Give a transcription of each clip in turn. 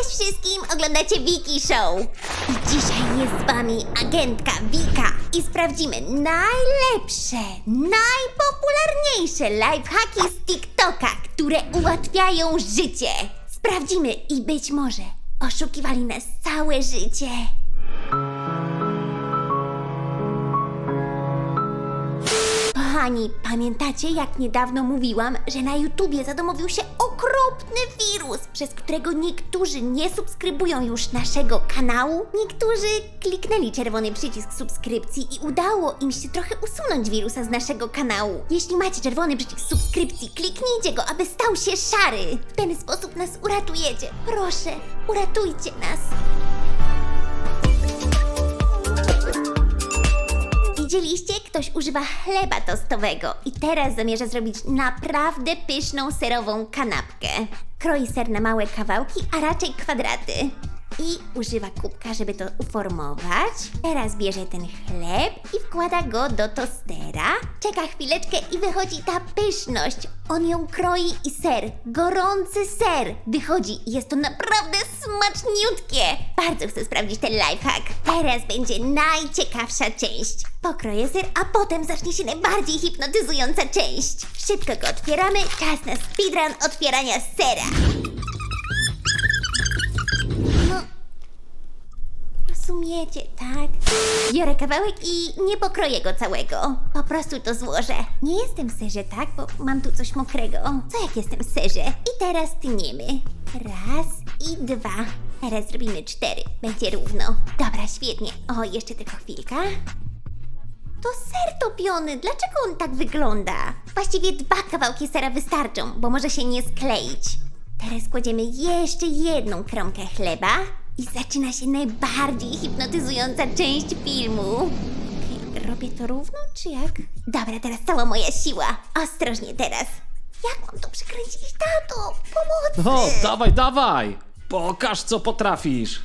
Cześć wszystkim, oglądacie Wiki Show. I dzisiaj jest z wami agentka Wika i sprawdzimy najlepsze, najpopularniejsze lifehacki z TikToka, które ułatwiają życie. Sprawdzimy i być może oszukiwali nas całe życie. Kochani, pamiętacie jak niedawno mówiłam, że na YouTubie zadomowił się okropny wirus, przez którego niektórzy nie subskrybują już naszego kanału? Niektórzy kliknęli czerwony przycisk subskrypcji i udało im się trochę usunąć wirusa z naszego kanału. Jeśli macie czerwony przycisk subskrypcji, kliknijcie go, aby stał się szary. W ten sposób nas uratujecie. Proszę, uratujcie nas. Widzieliście? Ktoś używa chleba tostowego i teraz zamierza zrobić naprawdę pyszną serową kanapkę. Kroi ser na małe kawałki, a raczej kwadraty. I używa kubka, żeby to uformować. Teraz bierze ten chleb i wkłada go do tostera. Czeka chwileczkę i wychodzi ta pyszność. On ją kroi i ser, gorący ser, wychodzi i jest to naprawdę smaczniutkie. Bardzo chcę sprawdzić ten lifehack. Teraz będzie najciekawsza część. Pokroję ser, a potem zacznie się najbardziej hipnotyzująca część. Szybko go otwieramy, czas na speedrun otwierania sera. Rozumiecie, tak? Biorę kawałek i nie pokroję go całego. Po prostu to złożę. Nie jestem w serze, tak? Bo mam tu coś mokrego. Co jak jestem w serze? I teraz tniemy. Raz i dwa. Teraz zrobimy cztery. Będzie równo. Dobra, świetnie. O, jeszcze tylko chwilka. To ser topiony. Dlaczego on tak wygląda? Właściwie dwa kawałki sera wystarczą, bo może się nie skleić. Teraz kładziemy jeszcze jedną kromkę chleba i zaczyna się najbardziej hipnotyzująca część filmu. Okej, robię to równo, czy jak? Dobra, teraz cała moja siła. Ostrożnie teraz. Jak mam to przekręcić, tato? Pomocy! No, dawaj, dawaj! Pokaż, co potrafisz.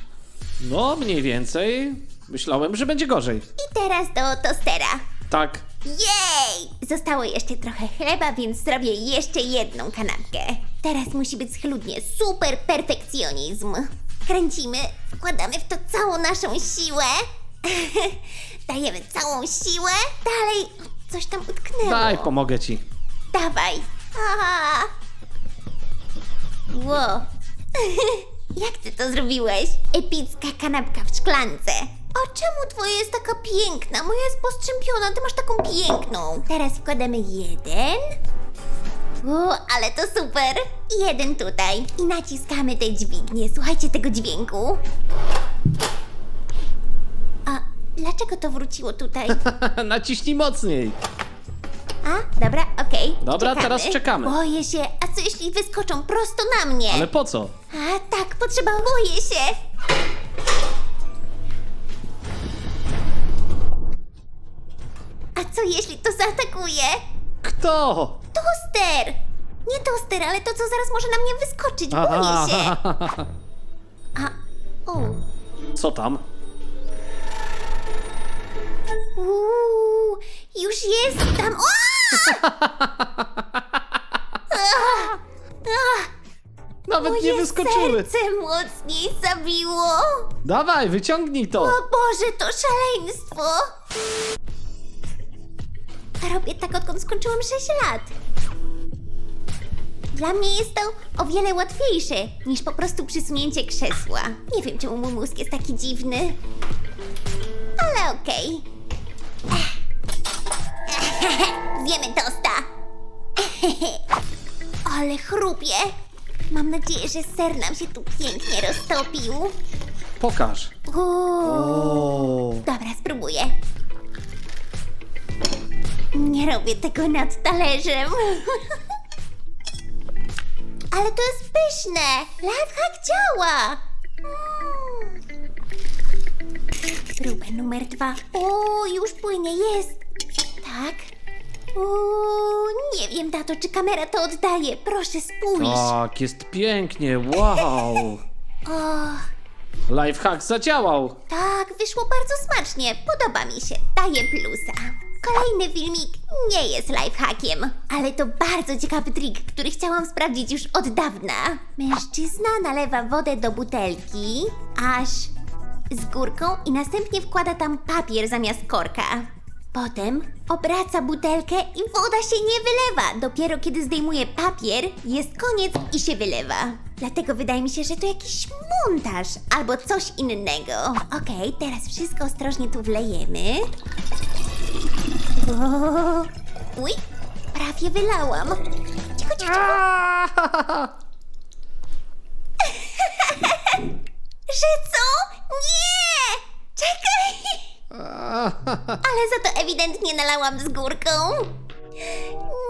No, mniej więcej. Myślałem, że będzie gorzej. I teraz do tostera. Tak. Jej! Zostało jeszcze trochę chleba, więc zrobię jeszcze jedną kanapkę. Teraz musi być schludnie. Super perfekcjonizm. Kręcimy, wkładamy w to całą naszą siłę. Dajemy całą siłę. Dalej, coś tam utknęło. Daj, pomogę ci. Dawaj. A. Ło. Jak ty to zrobiłeś? Epicka kanapka w szklance. A czemu twoja jest taka piękna? Moja jest postrzępiona, ty masz taką piękną. Teraz wkładamy jeden. O, ale to super. I jeden tutaj. I naciskamy te dźwignie. Słuchajcie tego dźwięku. A dlaczego to wróciło tutaj? Naciśnij mocniej. A, dobra, okej. Dobra, teraz czekamy. Boję się. A co jeśli wyskoczą prosto na mnie? Ale po co? A, tak, potrzeba, boję się. A co jeśli to zaatakuje? Kto? Toster! Nie toster, ale to, co zaraz może na mnie wyskoczyć. Boję się. A, o. Co tam? Uuu, już jest tam. O! Ah! Nawet nie Moje wyskoczyły. serce mocniej zabiło. Dawaj, wyciągnij to. O Boże, to szaleństwo! Robię tak, odkąd skończyłam 6 lat. Dla mnie jest to o wiele łatwiejsze niż po prostu przysunięcie krzesła. Nie wiem, czemu mój mózg jest taki dziwny. Ale okej. Ech. Zjemy tosta. Ale chrupie. Mam nadzieję, że ser nam się tu pięknie roztopił. Pokaż. Uuu. O. Dobra, spróbuję. Nie robię tego nad talerzem. Ale to jest pyszne! Lifehack działa! Próba numer dwa. O, już płynie, jest! Tak. Uuu, nie wiem, tato, czy kamera to oddaje. Proszę, spójrz. Tak, jest pięknie, wow. O, Lifehack zadziałał. tak, wyszło bardzo smacznie. Podoba mi się. Daję plusa. Kolejny filmik nie jest lifehackiem, ale to bardzo ciekawy trik, który chciałam sprawdzić już od dawna. Mężczyzna nalewa wodę do butelki, aż z górką i następnie wkłada tam papier zamiast korka. Potem obraca butelkę i woda się nie wylewa. Dopiero kiedy zdejmuje papier, jest koniec i się wylewa. Dlatego wydaje mi się, że to jakiś montaż albo coś innego. Okej, teraz wszystko ostrożnie tu wlejemy. Uj, prawie wylałam. Cicho, cicho, cicho. Że co? Nie! Czekaj! Ale za to ewidentnie nalałam z górką.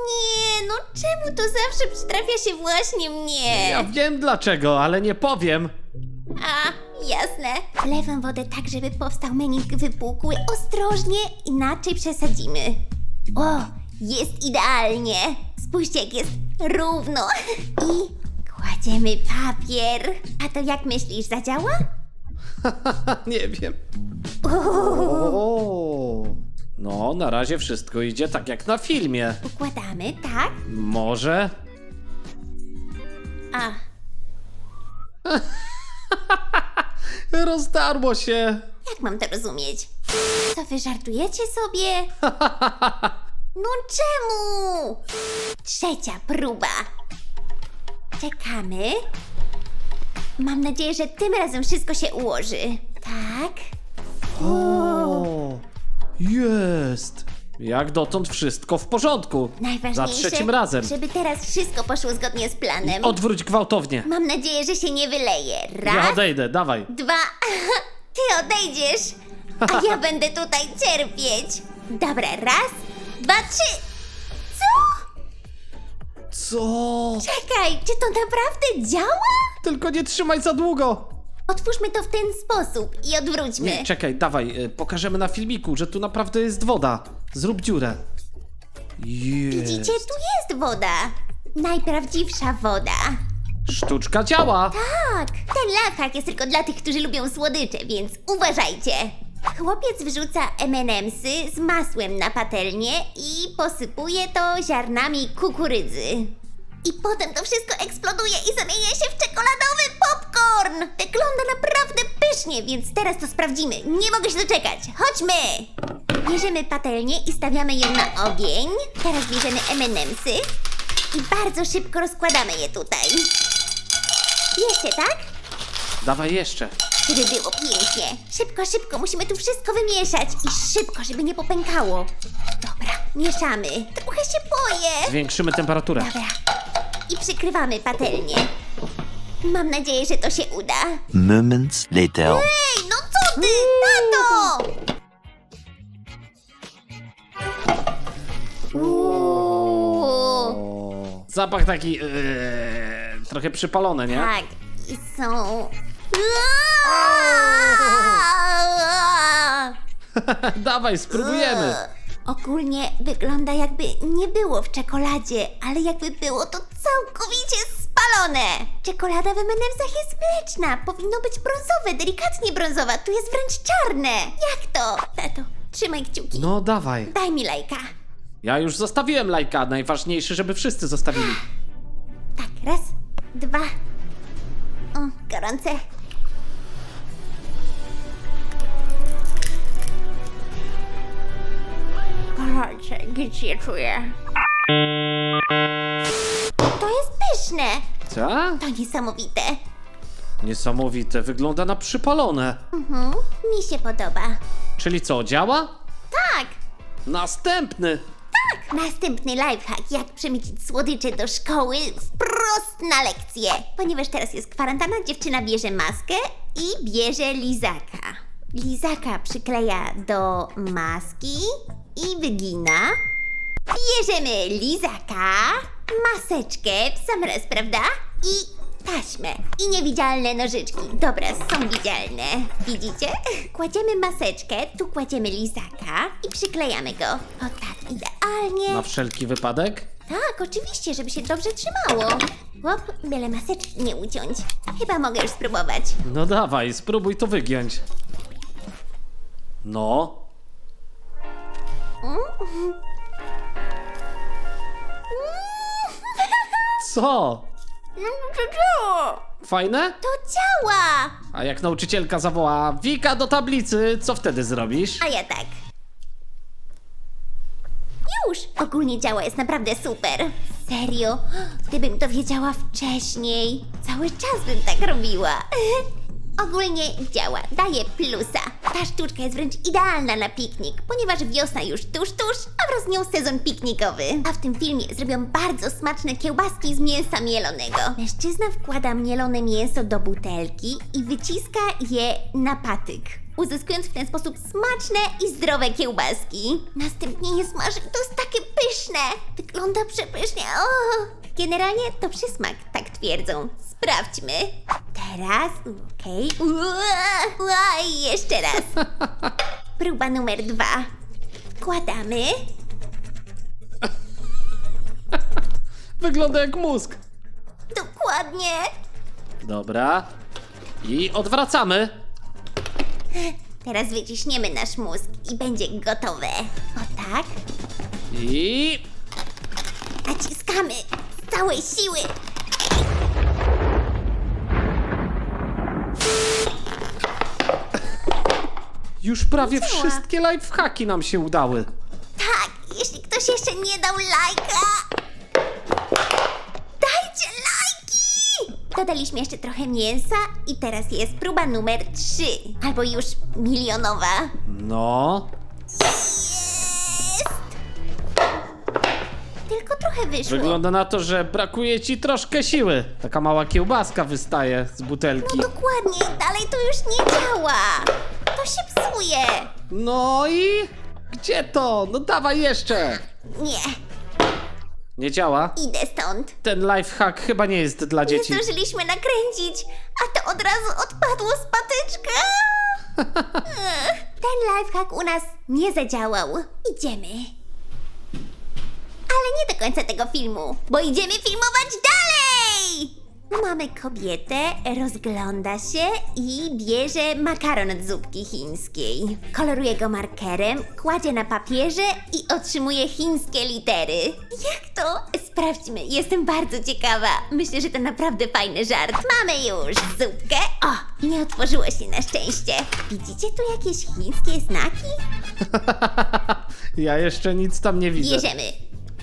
Nie, no czemu to zawsze przytrafia się właśnie mnie? Ja wiem dlaczego, ale nie powiem. A, jasne. Wlewam wodę tak, żeby powstał menik wypukły. Ostrożnie, inaczej przesadzimy. O, jest idealnie. Spójrzcie, jak jest równo. I kładziemy papier. A to jak myślisz, zadziała? nie wiem. O. No, na razie wszystko idzie tak jak na filmie. Układamy, tak? Może. A, Rozdarło się. jak mam to rozumieć? Co wy żartujecie sobie? No czemu? Trzecia próba. Czekamy. Mam nadzieję, że tym razem wszystko się ułoży. Tak. O, jest. Jak dotąd wszystko w porządku. Za Najważniejsze, trzecim razem. żeby teraz wszystko poszło zgodnie z planem. Odwróć gwałtownie. Mam nadzieję, że się nie wyleje. Ja Raz, odejdę, dawaj. dwa. Ty odejdziesz, a ja będę tutaj cierpieć. Dobra, raz, dwa, trzy. Co? Co? Czekaj, czy to naprawdę działa? Tylko nie trzymaj za długo. Otwórzmy to w ten sposób i odwróćmy. Nie, czekaj, dawaj, y, pokażemy na filmiku, że tu naprawdę jest woda. Zrób dziurę. Jest. Widzicie, tu jest woda. Najprawdziwsza woda. Sztuczka działa. Tak, ten lifehack jest tylko dla tych, którzy lubią słodycze, więc uważajcie. Chłopiec wrzuca M&M'sy z masłem na patelnię i posypuje to ziarnami kukurydzy. I potem to wszystko eksploduje i zamienia się w czekoladowy popcorn! Wygląda naprawdę pysznie, więc teraz to sprawdzimy. Nie mogę się doczekać. Chodźmy! Bierzemy patelnię i stawiamy ją na ogień. Teraz bierzemy M&M'sy i bardzo szybko rozkładamy je tutaj. Jeszcze, tak? Dawaj jeszcze. Żeby było pięknie. Szybko, szybko, musimy tu wszystko wymieszać. I szybko, żeby nie popękało. Dobra, mieszamy. Trochę się boję. Zwiększymy temperaturę. Dobra. I przykrywamy patelnię. Mam nadzieję, że to się uda. Moments later. Ej, no co ty, tato! Uuu. Zapach taki yy, trochę przypalony, nie? Tak, i są... Dawaj, spróbujemy. Ogólnie wygląda jakby nie było w czekoladzie, ale jakby było to całkowicie spalone. Czekolada w M&M'sach jest mleczna, powinno być brązowe, delikatnie brązowa, tu jest wręcz czarne. Jak to? Tato, trzymaj kciuki. No dawaj. Daj mi lajka. Ja już zostawiłem lajka. Najważniejsze, żeby wszyscy zostawili. Tak, raz, dwa. O, gorące. Gorące, gdzie się czuję? To jest pyszne! Co? To niesamowite. Niesamowite. Wygląda na przypalone. Mhm, mi się podoba. Czyli co, działa? Tak! Następny. Tak! Następny lifehack, jak przemycić słodycze do szkoły wprost na lekcję. Ponieważ teraz jest kwarantanna, dziewczyna bierze maskę i bierze lizaka. Lizaka przykleja do maski i wygina. Bierzemy lizaka, maseczkę w sam raz, prawda? I taśmę. I niewidzialne nożyczki. Dobra, są widzialne. Widzicie? Kładziemy maseczkę, tu kładziemy lizaka i przyklejamy go. O tak, idealnie. Na wszelki wypadek? Tak, oczywiście, żeby się dobrze trzymało. Łop, byle maseczki nie uciąć. Chyba mogę już spróbować. No dawaj, spróbuj to wygiąć. No. Co? To Fajne? działa! A jak nauczycielka zawoła Wika do tablicy, co wtedy zrobisz? A ja tak. Już! Ogólnie działa, jest naprawdę super. Serio? Gdybym to wiedziała wcześniej, cały czas bym tak robiła. Ogólnie działa, daje plusa. Ta sztuczka jest wręcz idealna na piknik, ponieważ wiosna już tuż, tuż, a wraz z nią sezon piknikowy. A w tym filmie zrobią bardzo smaczne kiełbaski z mięsa mielonego. Mężczyzna wkłada mielone mięso do butelki i wyciska je na patyk uzyskując w ten sposób smaczne i zdrowe kiełbaski. Następnie je smaży to jest takie pyszne. Wygląda przepysznie. O! Generalnie to przysmak, tak twierdzą. Sprawdźmy. Teraz, okej. Ua, i jeszcze raz. Próba numer dwa. Wkładamy. Wygląda jak mózg. Dokładnie. Dobra. I odwracamy. Teraz wyciśniemy nasz mózg i będzie gotowe. O tak. I Naciskamy z całej siły. Już prawie wszystkie lifehacki nam się udały. Tak, jeśli ktoś jeszcze nie dał lajka, dajcie lajki! Dodaliśmy jeszcze trochę mięsa i teraz jest próba numer 3, albo już milionowa. No. Jest! Tylko trochę wyszło. Wygląda na to, że brakuje ci troszkę siły. Taka mała kiełbaska wystaje z butelki. Dokładnie, dalej to już nie działa. Się psuje. No i gdzie to? No dawaj jeszcze. Nie, Nie działa. idę stąd. Ten lifehack chyba nie jest dla Nie dzieci. zdążyliśmy nakręcić, a to od razu odpadło z patyczka. Ech, Ten lifehack u nas nie zadziałał. Idziemy. Ale nie do końca tego filmu, bo idziemy filmować dalej! Mamy kobietę, rozgląda się i bierze makaron od zupki chińskiej. Koloruje go markerem, kładzie na papierze i otrzymuje chińskie litery. Jak to? Sprawdźmy, jestem bardzo ciekawa. Myślę, że to naprawdę fajny żart. Mamy już zupkę. O, nie otworzyło się na szczęście. Widzicie tu jakieś chińskie znaki? Ja jeszcze nic tam nie widzę. Bierzemy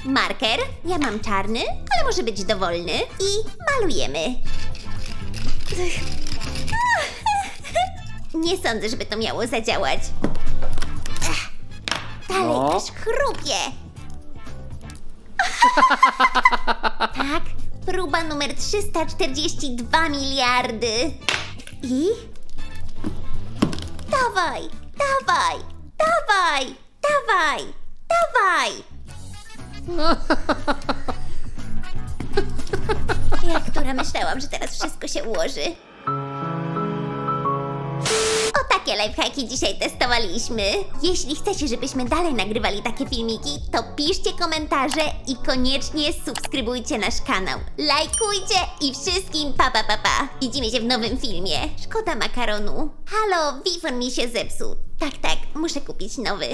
marker, ja mam czarny, ale może być dowolny i malujemy. Nie sądzę, żeby to miało zadziałać. Dalej No. też chrupie. tak, próba numer 342 miliardy. I? Dawaj, dawaj, dawaj, dawaj, dawaj. Ja, która myślałam, że teraz wszystko się ułoży. O takie lifehacki dzisiaj testowaliśmy. Jeśli chcecie, żebyśmy dalej nagrywali takie filmiki, to piszcie komentarze i koniecznie subskrybujcie nasz kanał. Lajkujcie i wszystkim pa pa pa pa. Widzimy się w nowym filmie. Szkoda makaronu. Halo, wifon mi się zepsuł. Tak, tak, muszę kupić nowy.